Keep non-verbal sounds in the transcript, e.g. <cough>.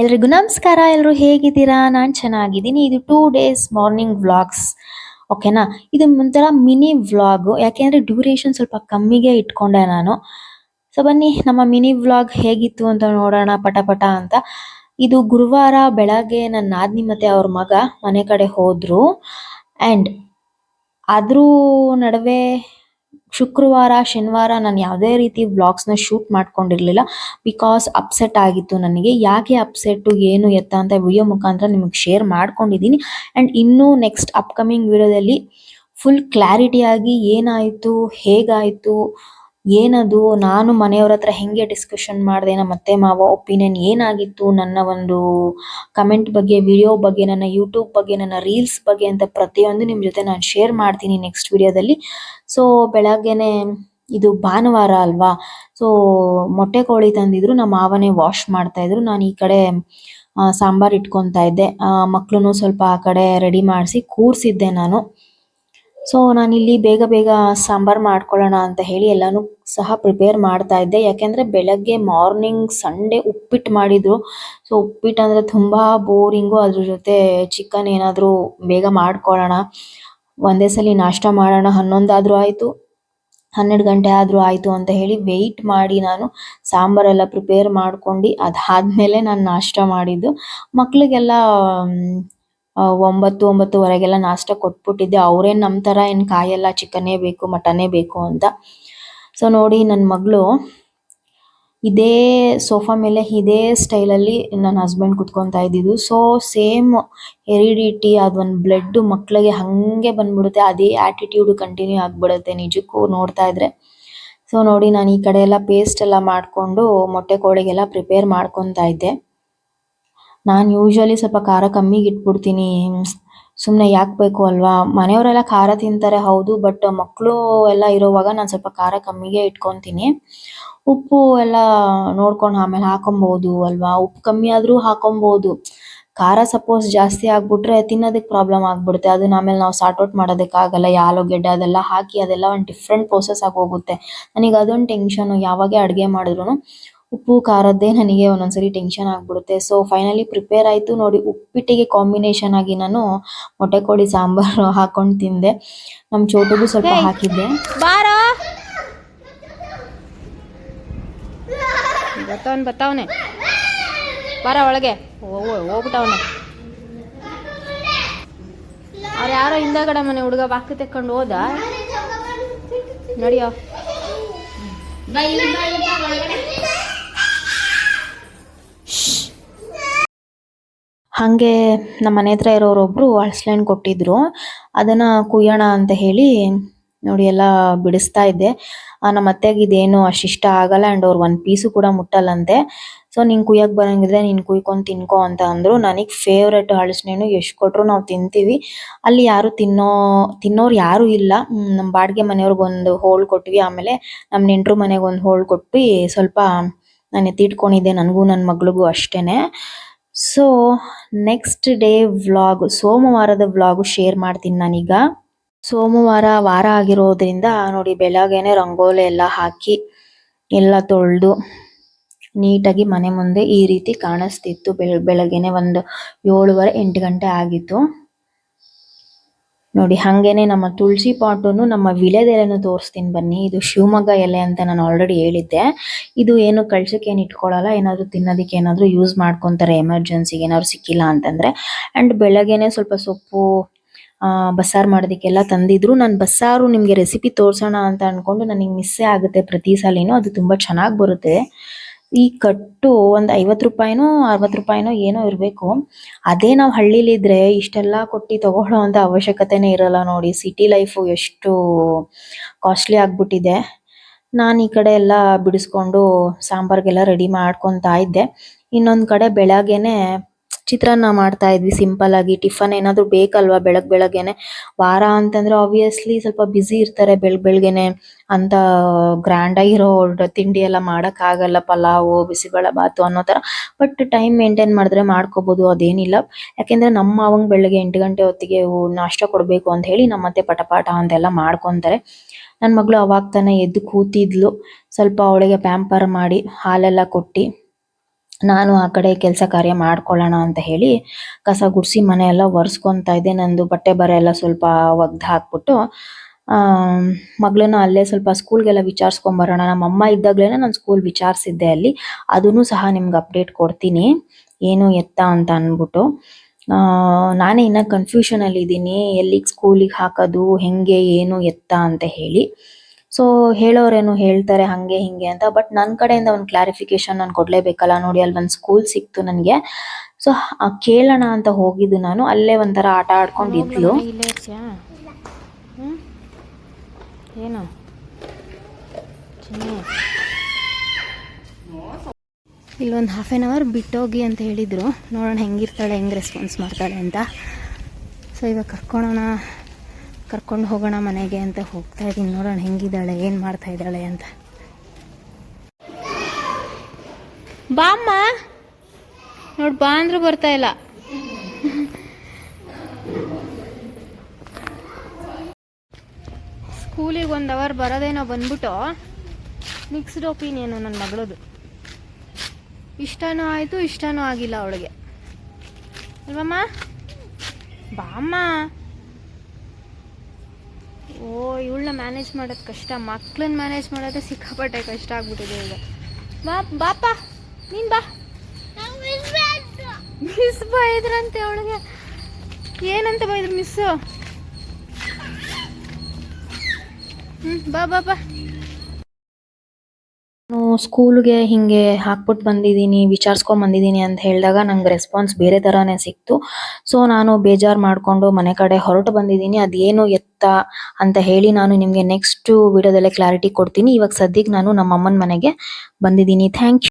ಎಲ್ರಿಗೂ ನಮಸ್ಕಾರ. ಎಲ್ಲರೂ ಹೇಗಿದ್ದೀರಾ? ನಾನು ಚೆನ್ನಾಗಿದ್ದೀನಿ. ಇದು ಟೂ ಡೇಸ್ ಮಾರ್ನಿಂಗ್ ವ್ಲಾಗ್ಸ್ ಓಕೆನಾ ಇದು ಒಂಥರ ಮಿನಿ ವ್ಲಾಗ್ ಯಾಕೆಂದರೆ ಡ್ಯೂರೇಷನ್ ಸ್ವಲ್ಪ ಕಮ್ಮಿಗೆ ಇಟ್ಕೊಂಡೆ ನಾನು. ಸೊ ಬನ್ನಿ, ನಮ್ಮ ಮಿನಿ ವ್ಲಾಗ್ ಹೇಗಿತ್ತು ಅಂತ ನೋಡೋಣ ಪಟ ಪಟ ಅಂತ. ಇದು ಗುರುವಾರ ಬೆಳಗ್ಗೆ ನನ್ನ ನಾದ್ನಿ ಮತ್ತೆ ಅವ್ರ ಮಗ ಮನೆ ಕಡೆ ಹೋದ್ರು. ಅಂಡ್ ಆದರೂ ನಡುವೆ ಶುಕ್ರವಾರ, ಶನಿವಾರ ನಾನು ಯಾವುದೇ ರೀತಿ ವ್ಲಾಗ್ಸ್ನ ಶೂಟ್ ಮಾಡ್ಕೊಂಡಿರಲಿಲ್ಲ. ಬಿಕಾಸ್ ಅಪ್ಸೆಟ್ ಆಗಿತ್ತು ನನಗೆ. ಯಾಕೆ ಅಪ್ಸೆಟ್ ಏನು ಎತ್ತ ಅಂತ ವಿಡಿಯೋ ಮುಖಾಂತರ ನಿಮಗೆ ಶೇರ್ ಮಾಡ್ಕೊಂಡಿದ್ದೀನಿ ಅಂಡ್ ಇನ್ನೂ ನೆಕ್ಸ್ಟ್ ಅಪ್ಕಮಿಂಗ್ ವಿಡಿಯೋದಲ್ಲಿ ಫುಲ್ ಕ್ಲಾರಿಟಿಯಾಗಿ ಏನಾಯಿತು, ಹೇಗಾಯಿತು ಏನದು? ನಾನು ಮನೆಯವರ ಹತ್ರ ಹೆಂಗೆ ಡಿಸ್ಕಶನ್ ಮಾಡಿದೆ? ನಮ್ಮ ಅತ್ತೆ ಮಾವ ಒಪಿನಿಯನ್ ಏನಾಗಿತ್ತು? ನನ್ನ ಒಂದು ಕಮೆಂಟ್ ಬಗ್ಗೆ ವಿಡಿಯೋ ಬಗ್ಗೆ, ನನ್ನ ಯೂಟ್ಯೂಬ್ ಬಗ್ಗೆ, ನನ್ನ ರೀಲ್ಸ್ ಬಗ್ಗೆ ಅಂತ ಪ್ರತಿಯೊಂದು ನಿಮ್ಮ ಜೊತೆ ನಾನು ಶೇರ್ ಮಾಡ್ತೀನಿ ನೆಕ್ಸ್ಟ್ ವಿಡಿಯೋದಲ್ಲಿ ಸೊ ಬೆಳಗ್ಗೆನೆ ಇದು ಭಾನುವಾರ ಅಲ್ವಾ? ಸೊ ಮೊಟ್ಟೆ ಕೋಳಿ ತಂದಿದ್ರು. ನಮ್ಮ ಮಾವನೇ ವಾಶ್ ಮಾಡ್ತಾ ಇದ್ರು. ನಾನು ಈ ಕಡೆ ಸಾಂಬಾರ್ ಇಟ್ಕೊಂತ ಇದ್ದೆ. ಮಕ್ಕಳನ್ನು ಸ್ವಲ್ಪ ಆ ಕಡೆ ರೆಡಿ ಮಾಡಿಸಿ ಕೂರ್ಸಿದ್ದೆ ನಾನು. ಸೊ ನಾನಿಲ್ಲಿ ಬೇಗ ಬೇಗ ಸಾಂಬಾರ್ ಮಾಡ್ಕೊಳ್ಳೋಣ ಅಂತ ಹೇಳಿ ಎಲ್ಲಾನು ಸಹ ಪ್ರಿಪೇರ್ ಮಾಡ್ತಾ ಇದ್ದೆ. ಯಾಕೆಂದ್ರೆ ಬೆಳಗ್ಗೆ ಮಾರ್ನಿಂಗ್ ಸಂಡೇ ಉಪ್ಪಿಟ್ಟು ಮಾಡಿದ್ರು. ಸೊ ಉಪ್ಪಿಟ್ಟು ಅಂದ್ರೆ ತುಂಬಾ ಬೋರಿಂಗು ಅದ್ರ ಜೊತೆ ಚಿಕನ್ ಏನಾದರೂ ಬೇಗ ಮಾಡ್ಕೊಳ್ಳೋಣ. ಒಂದೇ ಸಲ ನಾಷ್ಟ ಮಾಡೋಣ. ಹನ್ನೊಂದಾದ್ರೂ ಆಯ್ತು. ಹನ್ನೆರಡು ಗಂಟೆ ಆದ್ರೂ ಆಯ್ತು ಅಂತ ಹೇಳಿ ವೆಯ್ಟ್ ಮಾಡಿ ನಾನು ಸಾಂಬಾರೆಲ್ಲ ಪ್ರಿಪೇರ್ ಮಾಡ್ಕೊಂಡು ಅದಾದ್ಮೇಲೆ ನಾನು ನಾಷ್ಟ ಮಾಡಿದ್ದು. ಮಕ್ಳಿಗೆಲ್ಲ ಮ್, ಆ, ಒಂಬತ್ತು, ಒಂಬತ್ತುವರೆಗೆಲ್ಲ ನಾಷ್ಟ ಕೊಟ್ಬಿಟ್ಟಿದ್ದೆ. ಅವ್ರೇನ್ ನಮ್ಮ ತರ ಏನ್ ಕಾಯಲ್ಲ ಚಿಕನ್ನೇ ಬೇಕು, ಮಟನ್ನೇ ಬೇಕು ಅಂತ. ಸೊ ನೋಡಿ ನನ್ನ ಮಗಳು ಇದೇ ಸೋಫಾ ಮೇಲೆ ಇದೇ ಸ್ಟೈಲಲ್ಲಿ ನನ್ನ ಹಸ್ಬೆಂಡ್ ಕುತ್ಕೊತಾ ಇದ್ದಿದ್ದು. ಸೊ ಸೇಮ್ ಹೆರಿಡಿಟಿ ಅದೊಂದು ಬ್ಲಡ್ ಮಕ್ಕಳಿಗೆ ಹಂಗೆ ಬಂದ್ಬಿಡುತ್ತೆ. ಅದೇ ಆಟಿಟ್ಯೂಡ್ ಕಂಟಿನ್ಯೂ ಆಗಿಬಿಡುತ್ತೆ ನಿಜಕ್ಕೂ ನೋಡ್ತಾ ಇದ್ರೆ. ಸೊ ನೋಡಿ ನಾನು ಈ ಕಡೆ ಎಲ್ಲ ಪೇಸ್ಟ್ ಎಲ್ಲ ಮಾಡ್ಕೊಂಡು ಮೊಟ್ಟೆ ಕೋಳಿಗೆಲ್ಲ ಪ್ರಿಪೇರ್ ಮಾಡ್ಕೊತಾ ಇದ್ದೆ. ನಾನು ಯೂಶಲಿ ಸ್ವಲ್ಪ ಖಾರ ಕಮ್ಮಿಗೆ ಇಟ್ಬಿಡ್ತೀನಿ. ಸುಮ್ಮನೆ ಯಾಕೆ ಬೇಕು ಅಲ್ವಾ? ಮನೆಯವರೆಲ್ಲ ಖಾರ ತಿಂತಾರೆ, ಹೌದು ಬಟ್ ಮಕ್ಕಳು ಎಲ್ಲ ಇರೋವಾಗ ನಾನು ಸ್ವಲ್ಪ ಖಾರ ಕಮ್ಮಿಗೆ ಇಟ್ಕೊಂತೀನಿ. ಉಪ್ಪು ಎಲ್ಲ ನೋಡ್ಕೊಂಡು ಆಮೇಲೆ ಹಾಕೊಬಹುದು ಅಲ್ವಾ? ಉಪ್ಪು ಕಮ್ಮಿ ಆದರೂ ಹಾಕೊಬಹುದು ಖಾರ ಸಪೋಸ್ ಜಾಸ್ತಿ ಆಗ್ಬಿಟ್ರೆ ತಿನ್ನೋದಕ್ಕೆ ಪ್ರಾಬ್ಲಮ್ ಆಗ್ಬಿಡುತ್ತೆ. ಅದನ್ನ ಆಮೇಲೆ ನಾವು ಸಾರ್ಟ್ ಔಟ್ ಮಾಡೋದಕ್ಕಾಗಲ್ಲ. ಆಲೂಗೆಡ್ಡೆ ಅದೆಲ್ಲ ಹಾಕಿ ಅದೆಲ್ಲ ಒಂದು ಡಿಫ್ರೆಂಟ್ ಪ್ರೋಸೆಸ್ ಆಗಿ ಹೋಗುತ್ತೆ. ನನಗೆ ಅದೊಂದು ಟೆನ್ಷನ್ ಯಾವಾಗೆ ಅಡುಗೆ ಮಾಡಿದ್ರು ಉಪ್ಪು ಖಾರದ್ದೇ ನನಗೆ ಒಂದೊಂದ್ಸರಿ ಟೆನ್ಷನ್ ಆಗ್ಬಿಡುತ್ತೆ. ಸೊ ಫೈನಲಿ ಪ್ರಿಪೇರ್ ಆಯ್ತು. ನೋಡಿ ಉಪ್ಪಿಟ್ಟಿಗೆ ಕಾಂಬಿನೇಷನ್ ಆಗಿ ನಾನು ಮೊಟ್ಟೆ ಕೋಳಿ ಸಾಂಬಾರು <laughs> ಹಾಕೊಂಡು ತಿಂದೆ. ನಮ್ಮ ಚೋಟಗೂ ಸ್ವಲ್ಪ ಹಾಕಿದ್ದೆ. ಬಾರಾ. ಬತ್ತವನ್ ಬತ್ತವನೆ. ಬಾರ ಒಳಗೆ. ಹೋಗ್ಬಿಟ್ಟವನೆ. ಅವ್ರು ಯಾರೋ ಹಿಂದಗಡೆ ಮನೆ ಹುಡುಗ ಬಾಕಿ ತೆಕ್ಕೊಂಡು ಹೋದ. ನಡಿಯೋ. ಹಾಗೆ ನಮ್ಮ ಮನೆ ಹತ್ರ ಇರೋರೊಬ್ರು ಅಳಸ್ಲೆಹಣ್ಣು ಕೊಟ್ಟಿದ್ರು. ಅದನ್ನ ಕುಯ್ಯೋಣ ಅಂತ ಹೇಳಿ ನೋಡಿ ಎಲ್ಲ ಬಿಡಿಸ್ತಾ ಇದ್ದೆ. ನಮ್ಮ ಅತ್ತೆಗೆ ಇದೇನು ಅಷ್ಟಿಷ್ಟ ಆಗಲ್ಲ ಅಂಡ್ ಅವ್ರು ಒಂದ್ ಪೀಸು ಕೂಡ ಮುಟ್ಟಲ್ಲಂತೆ. ಸೊ ನಿನ್ ಕುಯ್ಯಕ್ ಬರಂಗಿದ್ರೆ ನೀನ್ ಕುಯ್ಕೊಂಡ್ ತಿನ್ಕೋ ಅಂತ ಅಂದ್ರು. ನನಗೆ ಫೇವ್ರೆಟ್ ಹಳಸ್ನೇನು ಎಷ್ಟ್ ಕೊಟ್ರು ನಾವು ತಿಂತೀವಿ. ಅಲ್ಲಿ ಯಾರು ತಿನ್ನೋ, ತಿನ್ನೋರು ಯಾರು ಇಲ್ಲ. ನಮ್ಮ ನಮ್ ಬಾಡಿಗೆ ಮನೆಯವ್ರಿಗೆ ಒಂದು ಹೋಳ್ ಕೊಟ್ವಿ. ಆಮೇಲೆ ನಮ್ ನೆಂಟ್ರು ಮನೆಗೆ ಒಂದು ಹೋಳ್ ಕೊಟ್ವಿ. ಸ್ವಲ್ಪ ನಾನು ಎತ್ತಿಟ್ಕೊಂಡಿದ್ದೆ ನನಗೂ ನನ್ನ ಮಗಳಿಗೂ ಅಷ್ಟೇನೆ. ಸೊ ನೆಕ್ಸ್ಟ್ ಡೇ ವ್ಲಾಗ್ ಸೋಮವಾರದ ವ್ಲಾಗು ಶೇರ್ ಮಾಡ್ತೀನಿ ನಾನೀಗ. ಸೋಮವಾರ ವಾರ ಆಗಿರೋದ್ರಿಂದ ನೋಡಿ, ಬೆಳಗ್ಗೆನೆ ರಂಗೋಲಿ ಎಲ್ಲ ಹಾಕಿ ಎಲ್ಲ ತೊಳೆದು ನೀಟಾಗಿ ಮನೆ ಮುಂದೆ ಈ ರೀತಿ ಕಾಣಿಸ್ತಿತ್ತು. ಬೆಳ, ಬೆಳಗ್ಗೆನೆ ಒಂದು ಏಳುವರೆ ಎಂಟು ಗಂಟೆ ಆಗಿತ್ತು. ನೋಡಿ, ಹಂಗೇನೆ ನಮ್ಮ ತುಳಸಿ ಪಾಟನ್ನು ನಮ್ಮ ವಿಳೆದೆಲೆನೂ ತೋರಿಸ್ತೀನಿ ಬನ್ನಿ. ಇದು ಶಿವಮೊಗ್ಗ ಎಲೆ ಅಂತ ನಾನು ಆಲ್ರೆಡಿ ಹೇಳಿದ್ದೆ. ಇದು ಏನು ಕಳ್ಸಕ್ಕೆ ಏನು ಇಟ್ಕೊಳ್ಳಲ್ಲ, ಏನಾದರೂ ತಿನ್ನೋದಕ್ಕೆ ಏನಾದರೂ ಯೂಸ್ ಮಾಡ್ಕೊತಾರೆ ಎಮರ್ಜೆನ್ಸಿಗೆ ಏನಾದ್ರು ಸಿಕ್ಕಿಲ್ಲ ಅಂತಂದ್ರೆ. ಅಂಡ್ ಬೆಳಗ್ಗೆನೆ ಸ್ವಲ್ಪ ಸೊಪ್ಪು ಬಸ್ಸಾರು ಮಾಡೋದಕ್ಕೆಲ್ಲ ತಂದಿದ್ರು. ನಾನು ಬಸ್ಸಾರು ನಿಮಗೆ ರೆಸಿಪಿ ತೋರಿಸೋಣ ಅಂತ ಅಂದ್ಕೊಂಡು ನನಗೆ ಮಿಸ್ಸೇ ಆಗುತ್ತೆ ಪ್ರತಿ ಸಲಿನೂ. ಅದು ತುಂಬಾ ಚೆನ್ನಾಗಿ ಬರುತ್ತೆ. ಈ ಕಟ್ಟು ಒಂದ್ ಐವತ್ತು ರೂಪಾಯಿನೋ ಅರವತ್ ರೂಪಾಯಿನೋ ಏನೋ ಇರಬೇಕು. ಅದೇ ನಾವು ಹಳ್ಳಿಲಿದ್ರೆ ಇಷ್ಟೆಲ್ಲ ಕೊಟ್ಟು ತಗೊಳ್ಳೋ ಅಂತ ಅವಶ್ಯಕತೆನೇ ಇರಲ್ಲ ನೋಡಿ. ಸಿಟಿ ಲೈಫು ಎಷ್ಟು ಕಾಸ್ಟ್ಲಿ ಆಗ್ಬಿಟ್ಟಿದೆ. ನಾನು ಈ ಕಡೆ ಎಲ್ಲ ಬಿಡಿಸ್ಕೊಂಡು ಸಾಂಬಾರ್ಗೆಲ್ಲ ರೆಡಿ ಮಾಡ್ಕೊಂತಾ ಇದ್ದೆ. ಇನ್ನೊಂದ್ ಕಡೆ ಬೆಳಗ್ಗೆನೆ ಚಿತ್ರಾನ್ನ ಮಾಡ್ತಾ ಇದ್ವಿ ಸಿಂಪಲ್ ಆಗಿ. ಟಿಫನ್ ಏನಾದ್ರು ಬೇಕಲ್ವಾ ಬೆಳಗ್ ಬೆಳಗ್ಗೆನೆ? ವಾರ ಅಂತಂದ್ರೆ ಆಬ್ವಿಯಸ್ಲಿ ಸ್ವಲ್ಪ ಬ್ಯುಸಿ ಇರ್ತಾರೆ ಬೆಳಗ್ ಬೆಳಗ್ಗೆನೆ. ಅಂತ ಗ್ರ್ಯಾಂಡ್ ಆಗಿರೋ ತಿಂಡಿ ಎಲ್ಲ ಮಾಡಕ್ ಆಗಲ್ಲ ಪಲಾವ್, ಬಿಸಿಬೇಳೆ ಬಾತು ಅನ್ನೋ ತರ ಬಟ್ ಟೈಮ್ ಮೇಂಟೈನ್ ಮಾಡಿದ್ರೆ ಮಾಡ್ಕೋಬಹುದು ಅದೇನಿಲ್ಲ. ಯಾಕೆಂದ್ರೆ ನಮ್ಮ ಅವಂಗ್ ಬೆಳಗ್ಗೆ ಎಂಟು ಗಂಟೆ ಹೊತ್ತಿಗೆ ನಾಷ್ಟ ಕೊಡ್ಬೇಕು ಅಂತ ಹೇಳಿ ನಮ್ಮ ಅತ್ತೆ ಪಟಪಾಟ ಅಂತೆಲ್ಲ ಮಾಡ್ಕೊಂತಾರೆ. ನನ್ ಮಗಳು ಅವಾಗ ತಾನೇ ಎದ್ದು ಕೂತಿದ್ಲು. ಸ್ವಲ್ಪ ಅವಳಿಗೆ ಪ್ಯಾಂಪರ್ ಮಾಡಿ ಹಾಲೆಲ್ಲ ಕೊಟ್ಟಿ ನಾನು ಆ ಕಡೆ ಕೆಲಸ ಕಾರ್ಯ ಮಾಡ್ಕೊಳ್ಳೋಣ ಅಂತ ಹೇಳಿ ಕಸ ಗುಡಿಸಿ ಮನೆ ಎಲ್ಲ ಒರೆಸ್ಕೊಂತ ಇದ್ದೆ. ನಂದು ಬಟ್ಟೆ ಬರೆ ಎಲ್ಲ ಸ್ವಲ್ಪ ಒಗ್ದು ಹಾಕ್ಬಿಟ್ಟು ಮಗಳನ್ನ ಅಲ್ಲೇ ಸ್ವಲ್ಪ ಸ್ಕೂಲ್ಗೆಲ್ಲ ವಿಚಾರಿಸ್ಕೊಂಬರೋಣ ನಮ್ಮ ಅಮ್ಮ ಇದ್ದಾಗಲೇ ನಾನು ಸ್ಕೂಲ್ ವಿಚಾರಿಸಿದ್ದೆ ಅಲ್ಲಿ. ಅದನ್ನು ಸಹ ನಿಮ್ಗೆ ಅಪ್ಡೇಟ್ ಕೊಡ್ತೀನಿ. ಏನು ಎತ್ತ ಅಂತ ಅಂದ್ಬಿಟ್ಟು ನಾನೇ ಇನ್ನ ಕನ್ಫ್ಯೂಷನ್ ಅಲ್ಲಿ ಇದ್ದೀನಿ. ಎಲ್ಲಿಗೆ ಸ್ಕೂಲಿಗೆ ಹಾಕೋದು, ಹೆಂಗೆ, ಏನು ಎತ್ತ ಅಂತ ಹೇಳಿ. ಸೊ ಹೇಳೋರೇನು ಹೇಳ್ತಾರೆ ಹಂಗೆ ಹಿಂಗೆ ಅಂತ ಬಟ್ ನನ್ನ ಕಡೆಯಿಂದ ಒಂದು ಕ್ಲಾರಿಫಿಕೇಶನ್ ನಾನು ಕೊಡ್ಲೇಬೇಕಲ್ಲ ನೋಡಿ ಅಲ್ಲಿ ಒಂದು ಸ್ಕೂಲ್ ಸಿಕ್ತು ನನಗೆ. ಸೊ ಕೇಳೋಣ ಅಂತ ಹೋಗಿದ್ದು ನಾನು ಅಲ್ಲೇ ಒಂಥರ ಆಟ ಆಡ್ಕೊಂಡಿದ್ಲು ಏನು? ಇಲ್ಲೊಂದು ಹಾಫ್ ಆನ್ ಅವರ್ ಬಿಟ್ಟೋಗಿ ಅಂತ ಹೇಳಿದರು. ನೋಡೋಣ ಹೆಂಗಿರ್ತಾಳೆ ಹೆಂಗೆ ರೆಸ್ಪಾನ್ಸ್ ಮಾಡ್ತಾಳೆ ಅಂತ. ಸೊ ಇವಾಗ ಕರ್ಕೊಳೋಣ. ಕರ್ಕೊಂಡು ಹೋಗೋಣ ಮನೆಗೆ ಅಂತ ಹೋಗ್ತಾ ಇದ್ದೀನಿ. ನೋಡೋಣ ಹೆಂಗಿದ್ದಾಳೆ, ಏನು ಮಾಡ್ತಾ ಇದ್ದಾಳೆ ಅಂತ. ಬಾಮ್ಮ ನೋಡಿ, ಬಾ ಅಂದ್ರೂ ಬರ್ತಾ ಇಲ್ಲ. ಸ್ಕೂಲಿಗೆ ಒಂದು ಅವರ್ ಬರೋದೇನೋ ಬಂದ್ಬಿಟ್ಟು ಮಿಕ್ಸ್ಡ್ ಒಪಿನಿಯನು ನನ್ನ ಮಗಳದು. ಇಷ್ಟನೂ ಆಯಿತು, ಇಷ್ಟನೂ ಆಗಿಲ್ಲ ಅವಳಿಗೆ. ಅಲ್ವಮ್ಮ? ಬಾಮ್ಮ ಓ ಇವಳನ್ನ ಮ್ಯಾನೇಜ್ ಮಾಡೋದು ಕಷ್ಟ. ಮಕ್ಳನ್ನ ಮ್ಯಾನೇಜ್ ಮಾಡೋದೇ ಸಿಕ್ಕಾಪಟ್ಟೆ ಕಷ್ಟ ಆಗ್ಬಿಟ್ಟಿದೆ ಈಗ. ಬಾ ಬಾಪ ನೀನು ಬಾ. ಮಿಸ್ ಬೈದ್ರಂತೆ ಅವಳಿಗೆ. ಏನಂತ ಬೈದ್ರು ಮಿಸ್ಸು ಹ್ಞೂ ಬಾ ಬಾ ಬಾ. ಸ್ಕೂಲ್ಗೆ ಹಿಂಗೆ ಹಾಕ್ಬಿಟ್ಟು ಬಂದಿದ್ದೀನಿ, ವಿಚಾರಿಸ್ಕೊಂಡ್ ಬಂದಿದ್ದೀನಿ ಅಂತ ಹೇಳಿದಾಗ ನಂಗೆ ರೆಸ್ಪಾನ್ಸ್ ಬೇರೆ ಥರನೇ ಸಿಕ್ತು. ಸೊ ನಾನು ಬೇಜಾರು ಮಾಡಿಕೊಂಡು ಮನೆ ಕಡೆ ಹೊರಟು ಬಂದಿದ್ದೀನಿ. ಅದೇನು ಎತ್ತ ಅಂತ ಹೇಳಿ ನಾನು ನಿಮಗೆ ನೆಕ್ಸ್ಟ್ ವಿಡಿಯೋದಲ್ಲೇ ಕ್ಲಾರಿಟಿ ಕೊಡ್ತೀನಿ. ಇವಾಗ ಸದ್ಯಕ್ಕೆ ನಾನು ನಮ್ಮ ಅಮ್ಮನ ಮನೆಗೆ ಬಂದಿದ್ದೀನಿ. Thank you